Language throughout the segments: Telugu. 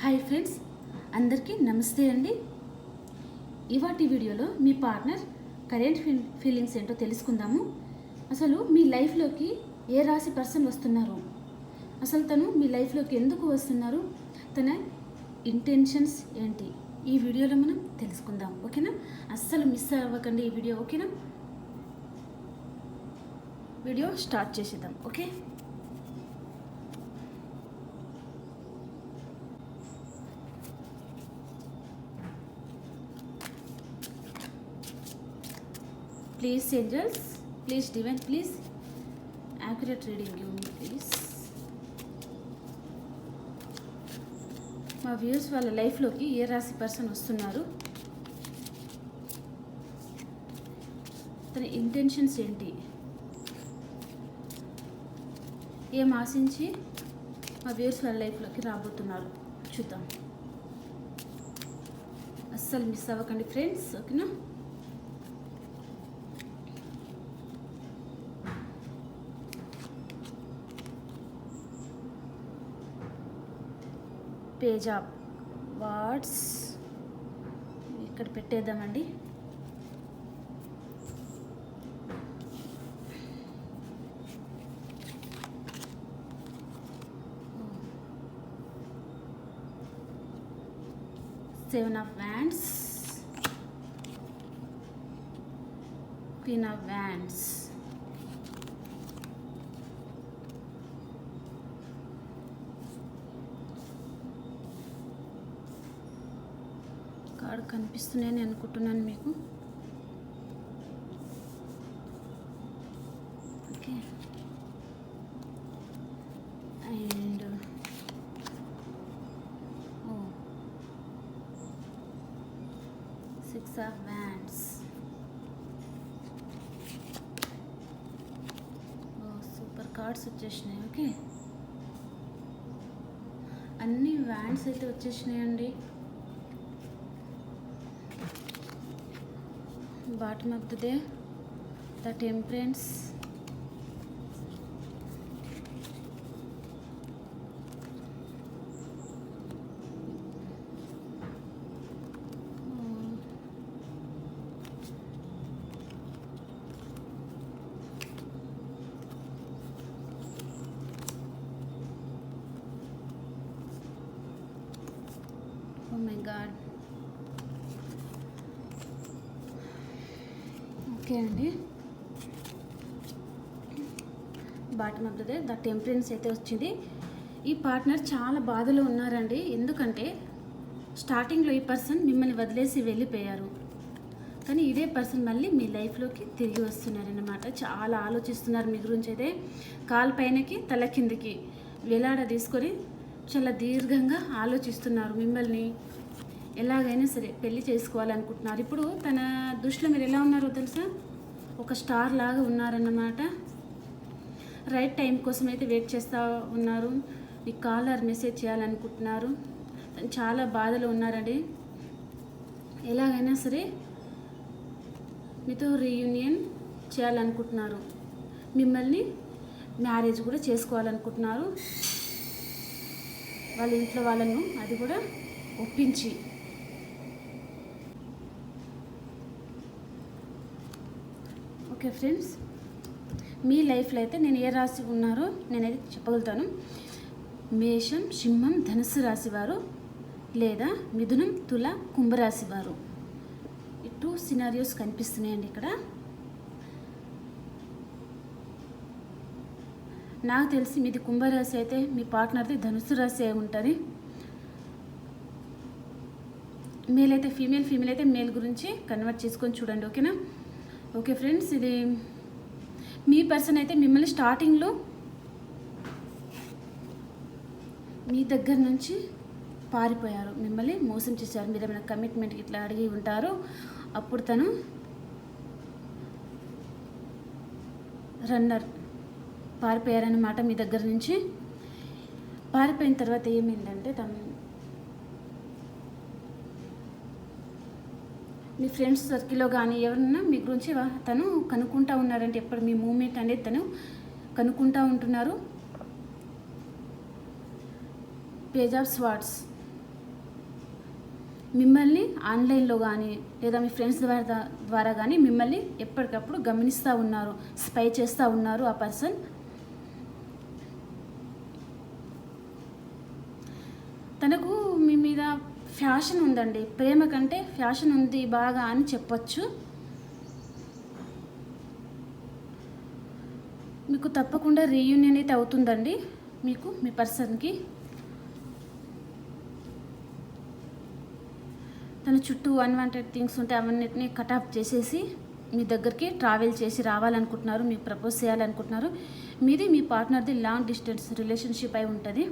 హాయ్ ఫ్రెండ్స్ అందరికీ నమస్తే అండి. ఇవాటి వీడియోలో మీ పార్ట్నర్ కరెంట్ ఫీలింగ్స్ ఏంటో తెలుసుకుందాము. అసలు మీ లైఫ్లోకి ఏ రాశి పర్సన్ వస్తున్నారు? అసలు తను మీ లైఫ్లోకి ఎందుకు వస్తున్నారు? తన ఇంటెన్షన్స్ ఏంటి? ఈ వీడియోలో మనం తెలుసుకుందాం ఓకేనా? అస్సలు మిస్ అవ్వకండి ఈ వీడియో ఓకేనా? వీడియో స్టార్ట్ చేసేద్దాం okay? Please angels please divine please accurate reading give me please మా వ్యూస్ వాళ్ళ లైఫ్లోకి ఏ రాశి పర్సన్ వస్తున్నారు? తన ఇంటెన్షన్స్ ఏంటి? ఏం ఆశించి మా వ్యూస్ వాళ్ళ లైఫ్లోకి రాబోతున్నారు? చూద్దాం. అస్సలు మిస్ అవ్వకండి ఫ్రెండ్స్ ఓకేనా పేజ్ ఆఫ్ వాట్స్ ఇక్కడ పెట్టేద్దామండి. Seven of wands queen of wands card కనిపిస్తున్నాయని అనుకుంటున్నాను మీకు. Okay. And oh. Six of wands oh super cards వచ్చేసినాయి. ఓకే. అన్ని వ్యాండ్స్ అయితే వచ్చేసినాయండి. Bottom of the day the temperance oh my god okay అండి bottom of the day the temperance అయితే వచ్చింది. ఈ పార్ట్నర్ చాలా బాధలో ఉన్నారండి. ఎందుకంటే స్టార్టింగ్లో ఈ పర్సన్ మిమ్మల్ని వదిలేసి వెళ్ళిపోయారు. కానీ ఇదే పర్సన్ మళ్ళీ మీ లైఫ్లోకి తిరిగి వస్తున్నారనమాట చాలా ఆలోచిస్తున్నారు మీ గురించి అయితే. కాలు పైనకి తల కిందకి వేలాడ తీసుకొని చాలా దీర్ఘంగా ఆలోచిస్తున్నారు మిమ్మల్ని. ఎలాగైనా సరే పెళ్ళి చేసుకోవాలనుకుంటున్నారు. ఇప్పుడు తన దృష్టిలో మీరు ఎలా ఉన్నారో తెలుసా? ఒక స్టార్ లాగా ఉన్నారన్నమాట. రైట్ టైం కోసం అయితే వెయిట్ చేస్తూ ఉన్నారు. మీ కాలర్ మెసేజ్ చేయాలనుకుంటున్నారు. తను చాలా బాధలో ఉన్నారండి. ఎలాగైనా సరే మీతో రీయూనియన్ చేయాలనుకుంటున్నారు. మిమ్మల్ని మ్యారేజ్ కూడా చేసుకోవాలనుకుంటున్నారు. వాళ్ళ ఇంట్లో వాళ్ళను అది కూడా ఒప్పించి ఓకే ఫ్రెండ్స్. మీ లైఫ్లో అయితే నేను ఏ రాశి ఉన్నారో నేనైతే చెప్పగలుగుతాను. మేషం సింహం ధనుసు రాశి వారు లేదా మిథునం తుల కుంభరాశి వారు. ఈ టూ సినారియోస్ కనిపిస్తున్నాయండి ఇక్కడ. నాకు తెలిసి మీది కుంభరాశి అయితే మీ పార్ట్నర్ది ధనుసు రాశి అయి ఉంటుంది. మేల్ అయితే ఫీమేల్ ఫీమేల్ అయితే మేల్ గురించి కన్వర్ట్ చేసుకొని చూడండి ఓకేనా? ఓకే ఫ్రెండ్స్ ఇది మీ పర్సన్ అయితే మిమ్మల్ని స్టార్టింగ్లో మీ దగ్గర నుంచి పారిపోయారు. మిమ్మల్ని మోసం చేశారు. మీరు ఏమైనా కమిట్మెంట్ ఇట్లా అడిగి ఉంటారు. అప్పుడు తను రన్నర్ పారిపోయారన్నమాట మీ దగ్గర నుంచి. పారిపోయిన తర్వాత ఏమైందంటే తను మీ ఫ్రెండ్స్ సర్కిల్లో కానీ ఎవరన్నా మీ గురించి తను కనుక్కుంటూ ఉన్నారంటే ఎప్పుడు మీ మూమెంట్ అనేది తను కనుక్కుంటూ ఉంటున్నారు. పేజ్ ఆఫ్ స్వాట్స్ మిమ్మల్ని ఆన్లైన్లో కానీ లేదా మీ ఫ్రెండ్స్ ద్వారా ద్వారా కానీ మిమ్మల్ని ఎప్పటికప్పుడు గమనిస్తూ ఉన్నారు స్పై చేస్తూ ఉన్నారు ఆ పర్సన్. తనకు మీ మీద ఫ్యాషన్ ఉందండి. ప్రేమ కంటే ఫ్యాషన్ ఉంది బాగా అని చెప్పచ్చు. మీకు తప్పకుండా రీయూనియన్ అయితే అవుతుందండి. మీకు మీ పర్సన్కి. తన చుట్టూ అన్వాంటెడ్ థింగ్స్ ఉంటే అవన్నిటిని కటాప్ చేసేసి మీ దగ్గరికి ట్రావెల్ చేసి రావాలనుకుంటున్నారు మీకు ప్రపోజ్ చేయాలనుకుంటున్నారు. మీది మీ పార్ట్నర్ది లాంగ్ డిస్టెన్స్ రిలేషన్షిప్ అయి ఉంటుంది.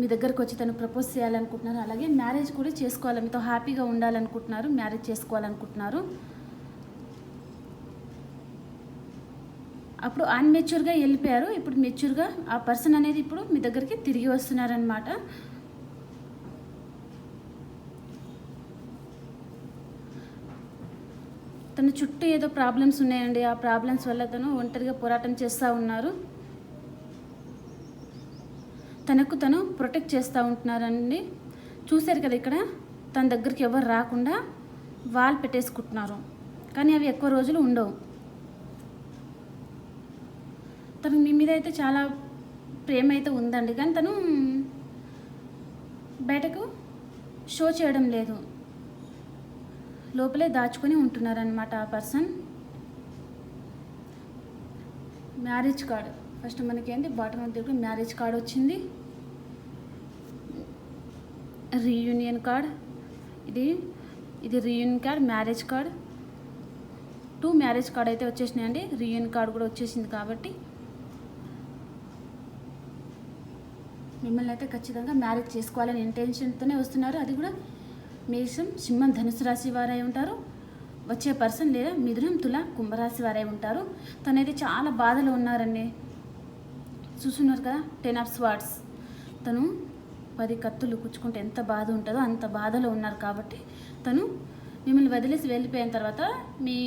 మీ దగ్గరకు వచ్చి తను ప్రపోజ్ చేయాలనుకుంటున్నారు. అలాగే మ్యారేజ్ కూడా చేసుకోవాలి. మీతో హ్యాపీగా ఉండాలనుకుంటున్నారు. మ్యారేజ్ చేసుకోవాలనుకుంటున్నారు. అప్పుడు అన్మెచ్యూర్గా వెళ్ళిపోయారు. ఇప్పుడు మెచ్యూర్గా ఆ పర్సన్ అనేది ఇప్పుడు మీ దగ్గరికి తిరిగి వస్తున్నారనమాట తన చుట్టూ ఏదో ప్రాబ్లమ్స్ ఉన్నాయండి. ఆ ప్రాబ్లమ్స్ వల్ల తను ఒంటరిగా పోరాటం చేస్తూ ఉన్నారు. తనకు తను ప్రొటెక్ట్ చేస్తూ ఉంటున్నారండి. చూశారు కదా ఇక్కడ? తన దగ్గరికి ఎవరు రాకుండా వాల్ పెట్టేసుకుంటున్నారు. కానీ అవి ఎక్కువ రోజులు ఉండవు. తను మీ మీద అయితే చాలా ప్రేమ అయితే ఉందండి. కానీ తను బయటకు షో చేయడం లేదు. లోపలే దాచుకొని ఉంటున్నారనమాట ఆ పర్సన్ మ్యారేజ్ కార్డు ఫస్ట్ మనకి ఏంటి బాటమ్ ఆఫ్ దగ్గర మ్యారేజ్ కార్డ్ వచ్చింది. రీయూనియన్ కార్డ్ ఇది ఇది reunion card marriage card too marriage card అయితే వచ్చేసినాయండి. రీయూనియన్ కార్డ్ కూడా వచ్చేసింది కాబట్టి మిమ్మల్ని అయితే ఖచ్చితంగా మ్యారేజ్ చేసుకోవాలని ఇంటెన్షన్తోనే వస్తున్నారు. అది కూడా మేషం సింహం ధనుసు రాశి వారై ఉంటారు. వచ్చే పర్సన్ లేదా మిథునం తుల కుంభరాశి వారై ఉంటారు. తనైతే చాలా బాధలో ఉన్నారండి. చూస్తున్నారు కదా? టెన్ ఆఫ్ స్వార్డ్స్ తను పది కత్తులు కుచ్చుకుంటే ఎంత బాధ ఉంటుందో అంత బాధలో ఉన్నారు కాబట్టి తను మిమ్మల్ని వదిలేసి వెళ్ళిపోయిన తర్వాత మీ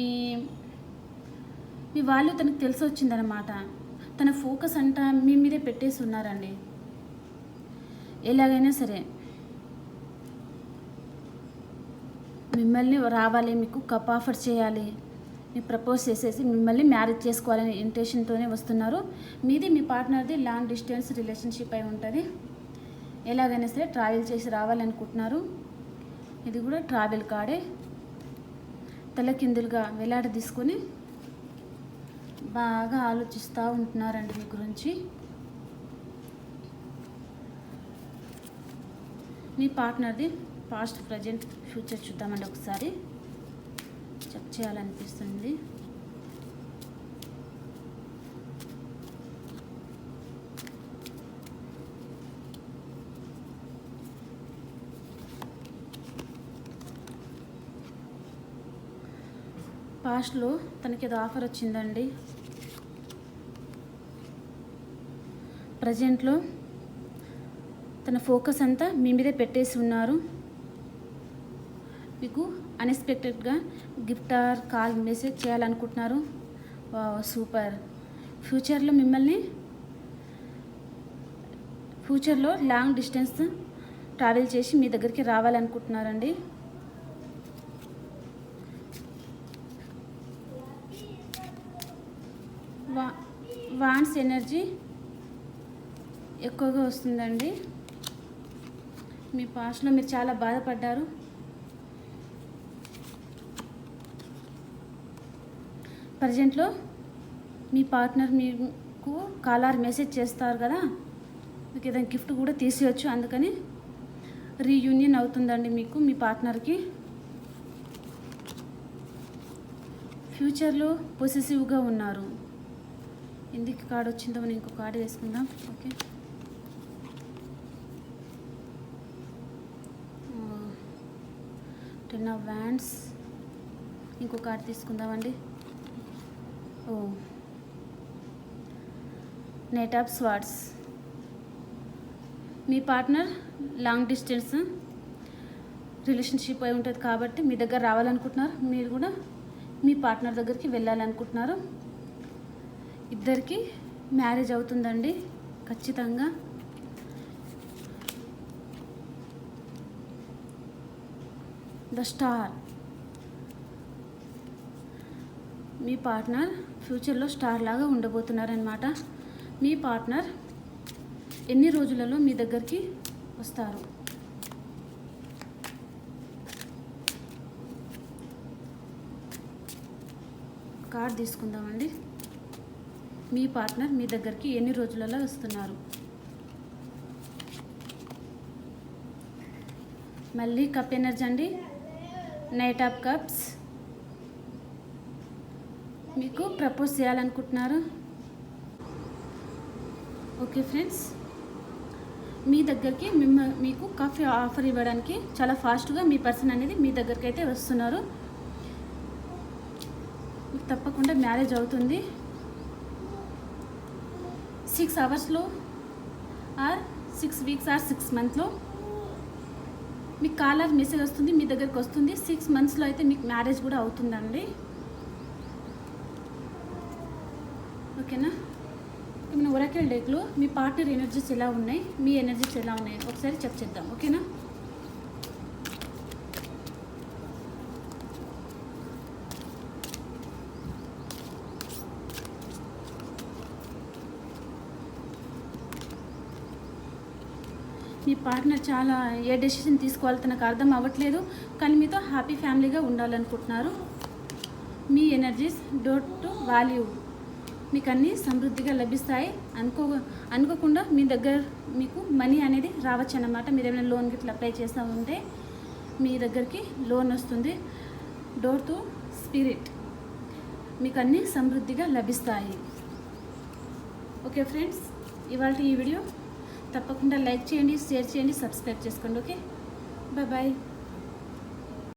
మీ వాళ్ళు తనకు తెలిసి వచ్చిందనమాట తన ఫోకస్ అంతా మీ మీదే పెట్టేసి ఉన్నారండి. ఎలాగైనా సరే మిమ్మల్ని రావాలి మీకు కప్ ఆఫర్ చేయాలి. ప్రపోజ్ చేసేసి మిమ్మల్ని మ్యారేజ్ చేసుకోవాలనే ఇంటెన్షన్తోనే వస్తున్నారు. మీది మీ పార్ట్నర్ది లాంగ్ డిస్టెన్స్ రిలేషన్షిప్ అయి ఉంటుంది. ఎలాగైనా సరే ట్రావెల్ చేసి రావాలనుకుంటున్నారు. ఇది కూడా ట్రావెల్ కార్డే తలకిందులుగా వేలాడ తీసుకొని బాగా ఆలోచిస్తూ ఉంటున్నారండి మీ గురించి. మీ పార్ట్నర్ది పాస్ట్ ప్రజెంట్ ఫ్యూచర్ చూద్దామండి ఒకసారి. చెక్ చేయాలనిపిస్తుంది. పాస్ట్లో తనకి ఏదో ఆఫర్ వచ్చిందండి. ప్రజెంట్లో తన ఫోకస్ అంతా మీ మీదే పెట్టేసి ఉన్నారు. మీకు అన్ఎక్స్పెక్టెడ్గా గిఫ్ట్ ఆర్ కాల్ మెసేజ్ చేయాలనుకుంటున్నారు. సూపర్. ఫ్యూచర్లో మిమ్మల్ని ఫ్యూచర్లో లాంగ్ డిస్టెన్స్ ట్రావెల్ చేసి మీ దగ్గరికి రావాలనుకుంటున్నారండి. వా వాన్స్ ఎనర్జీ ఎక్కువగా వస్తుందండి. మీ పాస్ట్లో మీరు చాలా బాధపడ్డారు. ప్రజెంట్లో మీ పార్ట్నర్ మీకు కాలార్ మెసేజ్ చేస్తారు కదా? మీకు ఏదైనా గిఫ్ట్ కూడా తీసేయచ్చు అందుకని రీయూనియన్ అవుతుందండి మీకు మీ పార్ట్నర్కి. ఫ్యూచర్లో పొసెసివ్గా ఉన్నారు. ఎందుకు కార్డు వచ్చిందో మనం ఇంకో కార్డు వేసుకుందాం. ఓకే. టెన్ ఆఫ్ వ్యాండ్స్ ఇంకో కార్డు తీసుకుందామండి. ఓ. నెట్ ఆఫ్ స్వాట్స్ మీ పార్ట్నర్ లాంగ్ డిస్టెన్స్ రిలేషన్షిప్ అయి ఉంటుంది కాబట్టి మీ దగ్గర రావాలనుకుంటున్నారు. మీరు కూడా మీ పార్ట్నర్ దగ్గరికి వెళ్ళాలనుకుంటున్నారు. ఇద్దరికి మ్యారేజ్ అవుతుందండి. ఖచ్చితంగా. ద స్టార్ మీ పార్ట్నర్ ఫ్యూచర్లో స్టార్ లాగా ఉండబోతున్నారనమాట మీ పార్ట్నర్ ఎన్ని రోజులలో మీ దగ్గరికి వస్తారు? కార్డ్ తీసుకుందామండి. మీ పార్ట్నర్ మీ దగ్గరికి ఎన్ని రోజులలో వస్తున్నారు? మళ్ళీ కప్ ఎనర్జీ అండి. Knight of cups. మీకు ప్రపోజ్ చేయాలనుకుంటున్నారు? ఓకే ఫ్రెండ్స్ మీ దగ్గరికి మిమ్మ మీకు కాఫీ ఆఫర్ ఇవ్వడానికి చాలా ఫాస్ట్గా మీ పర్సన్ అనేది మీ దగ్గరికి అయితే వస్తున్నారు. మీకు తప్పకుండా మ్యారేజ్ అవుతుంది. సిక్స్ అవర్స్లో or six weeks or six మంత్లో మీకు కాలర్ మెసేజ్ వస్తుంది మీ దగ్గరికి వస్తుంది. సిక్స్ మంత్స్లో అయితే మీకు మ్యారేజ్ కూడా అవుతుందండి. ఓకేనా? మన ఒరకెల్ డేక్లో మీ పార్ట్నర్ ఎనర్జీస్ ఎలా ఉన్నాయి మీ ఎనర్జీస్ ఎలా ఉన్నాయి ఒకసారి చెక్ చేద్దాం ఓకేనా? మీ పార్ట్నర్ చాలా ఏ డెసిషన్ తీసుకోవాలి తనకు అర్థం అవ్వట్లేదు కానీ మీతో హ్యాపీ ఫ్యామిలీగా ఉండాలనుకుంటున్నారు. మీ ఎనర్జీస్ డోట్ టు వాల్యూ. మీకు అన్నీ సమృద్ధిగా లభిస్తాయి. అనుకో అనుకోకుండా మీ దగ్గర మీకు మనీ అనేది రావచ్చు అన్నమాట మీరు ఏమైనా లోన్ గిట్లా అప్లై చేస్తూ ఉంటే మీ దగ్గరికి లోన్ వస్తుంది. డోర్ టు స్పిరిట్ మీకు అన్నీ సమృద్ధిగా లభిస్తాయి. ఓకే ఫ్రెండ్స్ ఇవాళ ఈ వీడియో. తప్పకుండా లైక్ చేయండి షేర్ చేయండి సబ్స్క్రైబ్ చేసుకోండి. Okay bye bye